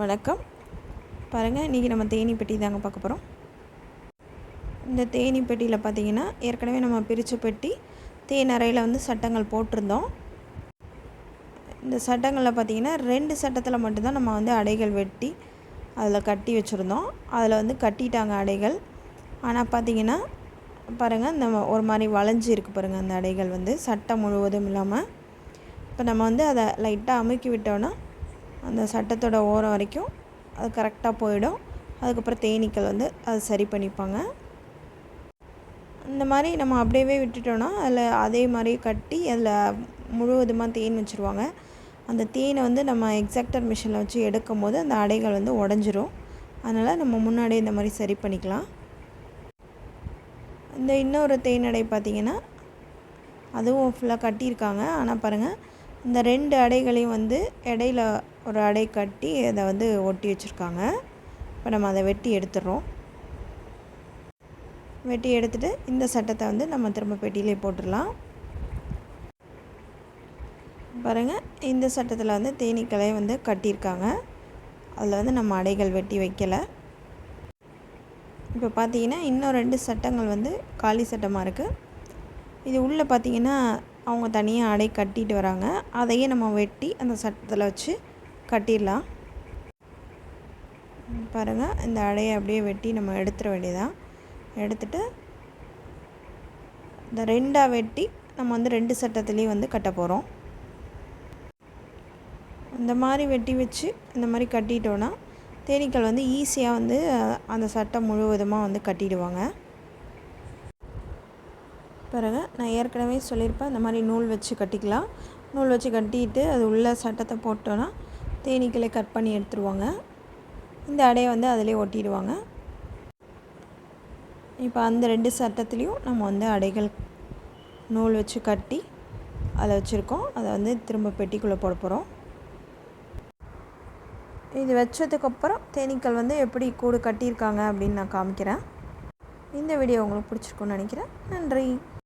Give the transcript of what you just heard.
வணக்கம். பாருங்கள் இன்றைக்கி நம்ம தேனி பெட்டி தாங்க பார்க்க போகிறோம் இந்த தேனி பெட்டியில் பார்த்தீங்கன்னா ஏற்கனவே நம்ம பிரித்து பெட்டி தேன் அறையில் வந்து சட்டங்கள் போட்டிருந்தோம். இந்த சட்டங்களில் பார்த்தீங்கன்னா ரெண்டு சட்டத்தில் மட்டும்தான் நம்ம வந்து அடைகள் வெட்டி அதில் கட்டி வச்சுருந்தோம். அதில் வந்து கட்டிட்டாங்க அடைகள். ஆனால் பார்த்தீங்கன்னா பாருங்கள் இந்த ஒரு மாதிரி வளைஞ்சி இருக்குது பாருங்கள் அந்த அடைகள் வந்து. சட்டம் முழுவதும் இல்லாமல் இப்போ நம்ம வந்து அதை லைட்டாக அமுக்கி விட்டோன்னா அந்த சட்டத்தோட ஓரம் வரைக்கும் அது கரெக்டாக போயிடும். அதுக்கப்புறம் தேனீக்கள் வந்து அது சரி பண்ணிப்பாங்க. இந்த மாதிரி நம்ம அப்படியே விட்டுட்டோன்னா அதில் அதே மாதிரி கட்டி அதில் முழுவதுமாக தேன் வச்சுருவாங்க. அந்த தேனை வந்து நம்ம எக்ஸாக்டர் மிஷினில் வச்சு எடுக்கும் போது அந்த அடைகள் வந்து உடஞ்சிரும். அதனால் நம்ம முன்னாடியே இந்த மாதிரி சரி பண்ணிக்கலாம். இந்த இன்னொரு தேனடை பார்த்திங்கன்னா அதுவும் ஃபுல்லாக கட்டியிருக்காங்க. ஆனால் பாருங்கள் இந்த ரெண்டு அடைகளையும் வந்து இடையில ஒரு அடை கட்டி அதை வந்து ஒட்டி வச்சுருக்காங்க. இப்போ நம்ம அதை வெட்டி எடுத்துடுறோம் வெட்டி எடுத்துகிட்டு இந்த சட்டத்தை வந்து நம்ம திரும்ப பெட்டியிலே போட்டுடலாம் பாருங்கள் இந்த சட்டத்தில் வந்து தேனீக்களை வந்து கட்டியிருக்காங்க. அதில் வந்து நம்ம அடைகள் வெட்டி வைக்கலை. இப்போ பார்த்தீங்கன்னா இன்னும் ரெண்டு சட்டங்கள் வந்து காலி சட்டமாக இருக்குது இது உள்ளே பார்த்தீங்கன்னா அவங்க தனியாக அடை கட்டிட்டு வராங்க. அதையே நம்ம வெட்டி அந்த சட்டத்தில் வச்சு கட்டிடலாம். பாருங்கள் இந்த அடையை அப்படியே வெட்டி நம்ம எடுத்துட வேண்டியதான் எடுத்துட்டு இந்த ரெண்டாக வெட்டி நம்ம வந்து ரெண்டு சட்டத்துலேயும் வந்து கட்ட போகிறோம் இந்த மாதிரி வெட்டி வச்சு இந்த மாதிரி கட்டிட்டோன்னா தேனீக்கள் வந்து ஈஸியாக வந்து அந்த சட்டம் முழுவதுமாக வந்து கட்டிடுவாங்க. பிறகு நான் ஏற்கனவே சொல்லியிருப்பேன் இந்த மாதிரி நூல் வச்சு கட்டிக்கலாம். நூல் வச்சு கட்டிட்டு அது உள்ள சட்டத்தை போட்டோன்னா தேனீக்களை கட் பண்ணி எடுத்துருவாங்க. இந்த அடையை வந்து அதிலே ஒட்டிடுவாங்க. இப்போ அந்த ரெண்டு சட்டத்துலேயும் நம்ம வந்து அடைகள் நூல் வச்சு கட்டி அதை வச்சுருக்கோம். அதை வந்து திரும்ப பெட்டிக்குள்ளே போட போகிறோம் இது வச்சதுக்கப்புறம் தேனீக்கள் வந்து எப்படி கூடு கட்டியிருக்காங்க அப்படின்னு நான் காமிக்கிறேன். இந்த வீடியோ உங்களுக்கு பிடிச்சிருக்குன்னு நினைக்கிறேன். நன்றி.